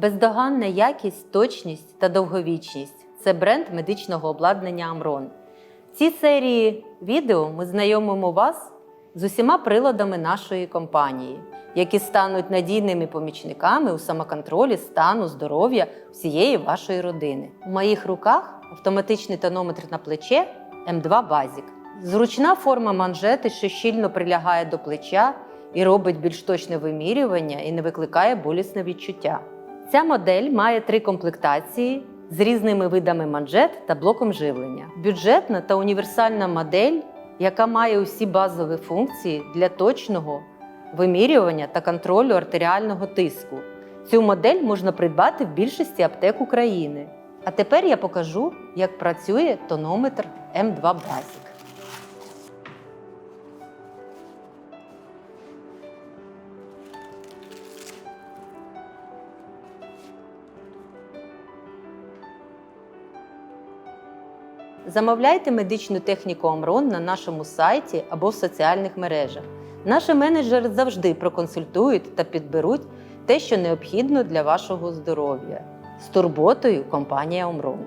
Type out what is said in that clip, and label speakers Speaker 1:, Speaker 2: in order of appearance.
Speaker 1: Бездоганна якість, точність та довговічність це бренд медичного обладнання Амрон. В цій серії відео ми знайомимо вас з усіма приладами нашої компанії, які стануть надійними помічниками у самоконтролі стану здоров'я всієї вашої родини. У моїх руках автоматичний тонометр на плече М2 Basic. Зручна форма манжети, що щільно прилягає до плеча і робить більш точне вимірювання і не викликає болісне відчуття. Ця модель має три комплектації з різними видами манжет та блоком живлення. Бюджетна та універсальна модель, яка має усі базові функції для точного вимірювання та контролю артеріального тиску. Цю модель можна придбати в більшості аптек України. А тепер я покажу, як працює тонометр М2 Basic. Замовляйте медичну техніку Омрон на нашому сайті або в соціальних мережах. Наші менеджери завжди проконсультують та підберуть те, що необхідно для вашого здоров'я. З турботою компанія Омрон.